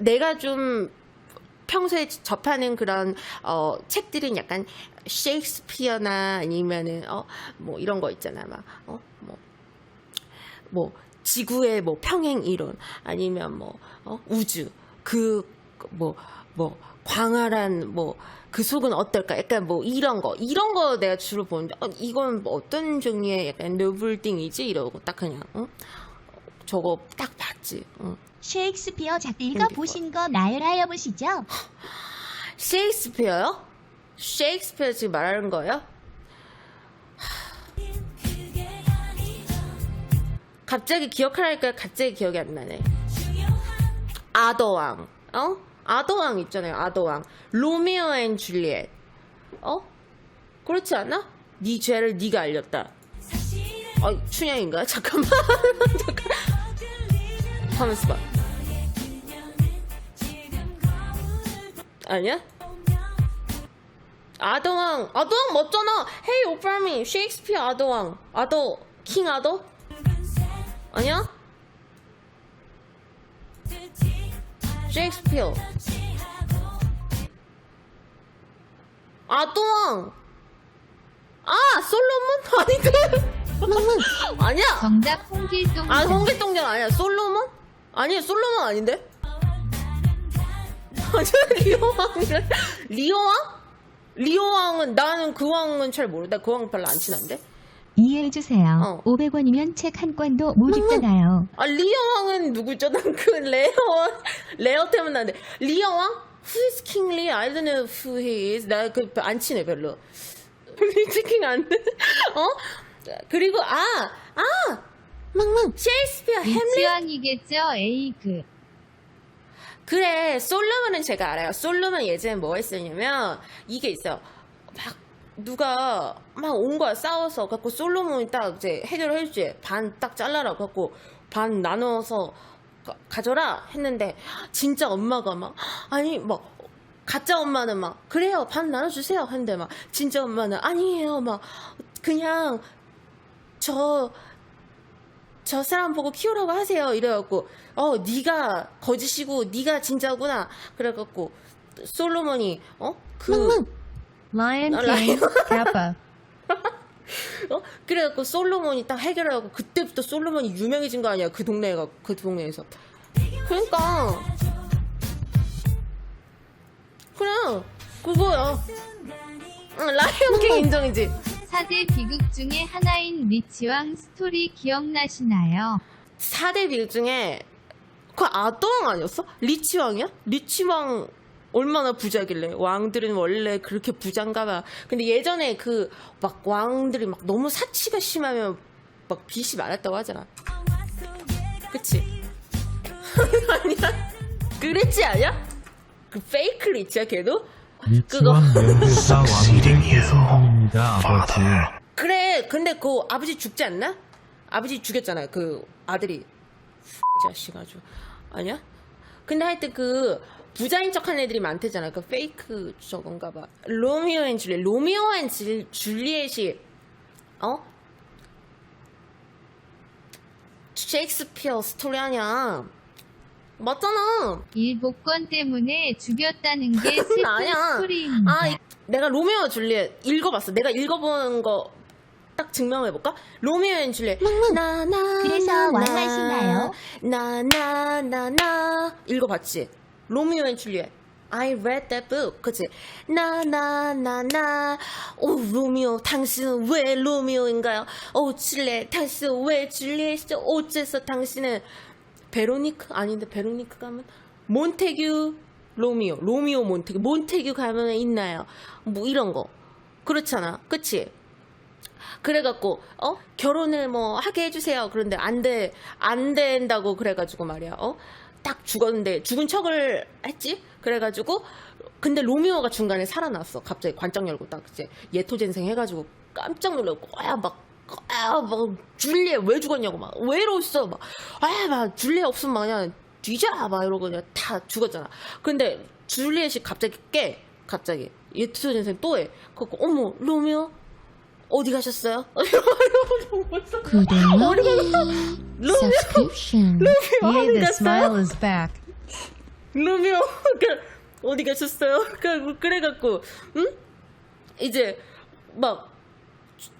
내가 좀 평소에 접하는 그런 어 책들은 약간 셰익스피어나 아니면은 어 뭐 이런 거 있잖아. 막어뭐 뭐 지구의 뭐 평행 이론 아니면 뭐 어, 우주. 그뭐뭐 광활한 뭐 그 속은 어떨까? 약간 뭐 이런 거. 이런 거 내가 주로 보는데 어, 이건 뭐 어떤 종류의 약간 노블띵이지? 이러고 딱 그냥 어? 저거 딱 봤지 어. 셰익스피어 작 읽어보신 거 나열하여 보시죠. 셰익스피어요? 셰익스피어 지금 말하는 거예요? 갑자기 기억하라니까 갑자기 기억이 안 나네. 아더왕, 어? 아더왕 있잖아요, 아더왕. 로미오 앤 줄리엣, 어? 그렇지 않아? 네 죄를 네가 알렸다. 어, 춘향인가? 잠깐만. 잠깐. 하면서 봐. 아니야? 아더왕, 아더왕 맞잖아. 헤이 오프라미, 셰익스피어 아더왕, 아더 킹 아더? 아니야? 셰익스피어. 아더왕. 아 솔로몬 아닌데? 아니야. 정답 홍길동 아 홍길동전 아니야. 솔로몬? 아니야 솔로몬 아닌데? 리오왕 리오왕? 리오왕은 나는 그 왕은 잘 모르다. 그 왕 별로 안 친한데. 이해해주세요. 어. 500원이면 책 한 권도 못 읽잖아요. 아 리오왕은 누구죠? 난 그 레어 레어 때문에 나는데 리오왕? Who is King Lee? I don't know who he is. 나 그 안 친해 별로. 리치킹 안 돼. 어? 그리고 아 아. 망망 셰익스피어 햄릿? 리치왕이겠죠? 에이그. 그래 솔로몬은 제가 알아요. 솔로몬 예전에 뭐 했었냐면 이게 있어요. 막 누가 막 온 거야. 싸워서 갖고 솔로몬이 딱 이제 해결을 해주지. 반 딱 잘라라 갖고 반 나눠서 가- 가져라 했는데 진짜 엄마가 막 아니 막 가짜 엄마는 막 그래요. 반 나눠주세요. 했는데 막 진짜 엄마는 아니에요. 막 그냥 저 저 사람 보고 키우라고 하세요. 이래갖고 어 네가 거짓이고 네가 진짜구나. 그래갖고 솔로몬이 어그 라이언 아, 킹. 라이언. 카파. 어? 그래갖고 솔로몬이 딱 해결하고 그때부터 솔로몬이 유명해진 거 아니야 그 동네가 그 동네에서. 그러니까. 그냥 그거야. 응, 라이언 킹 인정이지 4대 비극 중에 하나인 리치왕 스토리 기억나시나요? 4대 빌 중에 그 아더왕 아니었어? 리치왕이야? 리치왕 얼마나 부자길래 왕들은 원래 그렇게 부자인가 봐 근데 예전에 그 막 왕들이 막 너무 사치가 심하면 막 빚이 많았다고 하잖아 그치? 아니야? 그랬지 아니야? 그 페이크 리치야 걔도? 리치왕 연구가 왕들의 성공입니다, 아버지. 그래 근데 그 아버지 죽지 않나? 아버지 죽였잖아요 그 아들이 자식 아주 아니야? 근데 하여튼 그 부자인 척한 애들이 많대잖아 그 페이크 저건가 봐 로미오 앤 줄리엣 로미오 앤 줄- 줄리엣이 어? 셰익스피어 스토리 아니야 맞잖아 일복권 때문에 죽였다는 게 슬픈 아니야. 스토리입니다. 아, 이- 내가 로미오 줄리엣 읽어봤어. 내가 읽어본 거 딱 증명해볼까? 로미오 앤 줄리엣. 나나. 그래서 왕하시나요? 나나나나. 읽어봤지? 로미오 앤 줄리엣. I read that book. 그치? 나나나나. 오, 로미오, 당신은 왜 로미오인가요? 오, 줄리엣, 당신은 왜 줄리엣이죠? 어째서 당신은 베로니크? 아닌데, 베로니크 가면? 몬테규, 로미오. 로미오, 몬테규. 몬테규 가면 있나요? 뭐, 이런 거. 그렇잖아. 그치? 그래갖고 어 결혼을 뭐 하게 해주세요. 그런데 안 돼, 안 된다고 그래가지고 말이야. 어 딱 죽었는데 죽은 척을 했지. 그래가지고 근데 로미오가 중간에 살아났어. 갑자기 관짝 열고 딱 이제 예토젠생 해가지고 깜짝 놀라고 거야 막. 아, 막, 줄리에 왜 죽었냐고, 막, 왜 이러있어, 막, 아, 막, 줄리에 없으면 막 그냥 뒤져라, 막, 이러고 그냥 다 죽었잖아. 근데, 줄리엣이 갑자기 깨, 갑자기. 예토젠생 또 해. 그래갖고, 어머, 로미오? 어디 가셨어요? 로미오, subscription. 어디 Yeah, the 갔어요? smile is back. 로미오 그 어디 가셨어요? 그- 그래갖고 응? 이제 막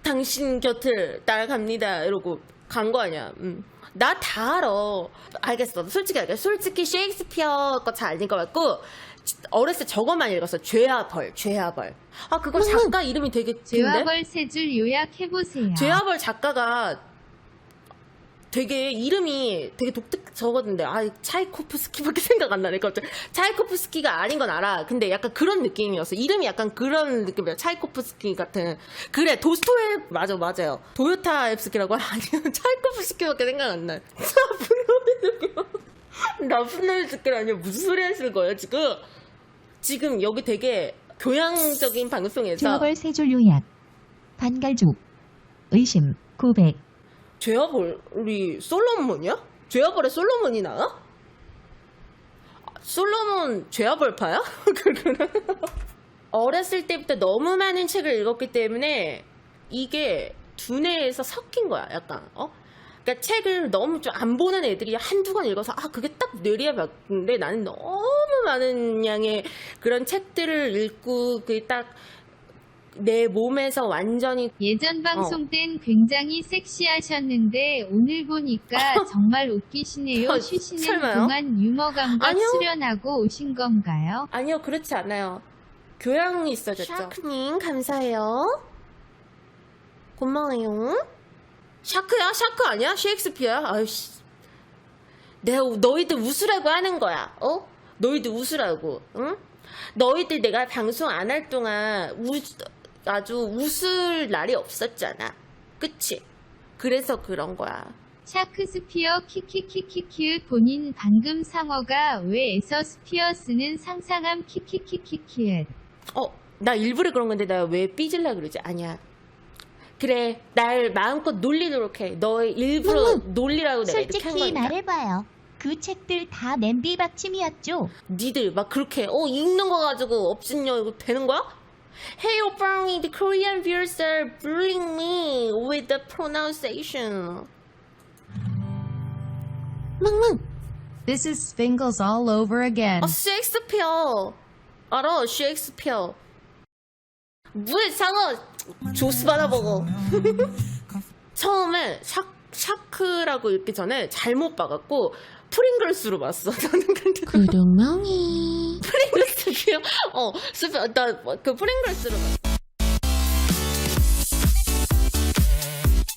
당신 곁을 따라갑니다 이러고 간 거 아니야. 음. 나 다 알아. 알겠어. 솔직히 알겠어. 솔직히 셰익스피어 거잘 읽어 갖고 어렸을 때 저것만 읽었어. 죄와 벌, 죄와 벌. 아 그거 작가 이름이 되게 긴데? 죄와 벌세 줄 요약해보세요. 죄와 벌 작가가 되게 이름이 되게 독특 저거던데 아 차이코프스키밖에 생각 안 나네. 갑자기 차이코프스키가 아닌 건 알아. 근데 약간 그런 느낌이었어. 이름이 약간 그런 느낌이야. 차이코프스키 같은. 그래 도스토에 맞아 맞아요. 도요타옙스키라고 아니요 차이코프스키밖에 생각 안나. 나쁜 놈이 나쁜 놈이 스키라 아니야 무슨 소리 하시는 거예요 지금? 지금 여기 되게 교양적인 방송에서 죄와벌 세줄 요약. 반갈죽. 의심. 고백. 죄와벌이 솔로몬이야? 죄와벌에 솔로몬이 나와? 아, 솔로몬 죄와벌파야? 그러면 어렸을 때부터 너무 많은 책을 읽었기 때문에 이게 두뇌에서 섞인 거야 약간 어? 그러니까 책을 너무 좀 안 보는 애들이 한두 권 읽어서 아 그게 딱 뇌리에 박는데 나는 너무 많은 양의 그런 책들을 읽고 그게 딱 내 몸에서 완전히 예전 어. 방송 땐 굉장히 섹시하셨는데 오늘 보니까 정말 웃기시네요. 어, 쉬시는 설마요? 동안 유머감각 아니요. 수련하고 오신 건가요? 아니요, 그렇지 않아요. 교양이 있어졌죠. 샤크님, 감사해요. 고마워요. 샤크야? 샤크 아니야? 셰익스피어야? 아유씨. 내가 너희들 웃으라고 하는 거야, 어? 너희들 웃으라고, 응? 너희들 내가 방송 안 할 동안 우, 아주 웃을 날이 없었잖아. 그치? 그래서 그런 거야. 샤크스피어 키키키키키 본인 방금 상어가 왜 에서 스피어스는 상상함 키키키키키 어, 나 일부러 그런 건데 나 왜 삐질라 그러지? 아니야. 그래, 날 마음껏 놀리도록 해. 너의 일부러 놀리라고 내가 이렇게 한 솔직히 거니까. 말해봐요. 그 책들 다 냄비 받침이었죠. 니들 막 그렇게 어 읽는 거 가지고 업신여 이거 되는 거야? Hey, 오빠이, the Korean viewers are bullying me with the pronunciation. 멍멍. This is Spingles all over again. 아, 셰익스피어. 알아, 셰익스피어. 물 상어 조스 받아보고. 처음에 샤, 샤크라고 읽기 전에 잘못 봐갖고 프링글스로 봤어. 나는 근데 구독명이. 어, 스페, 나그 프링글스로 봤어.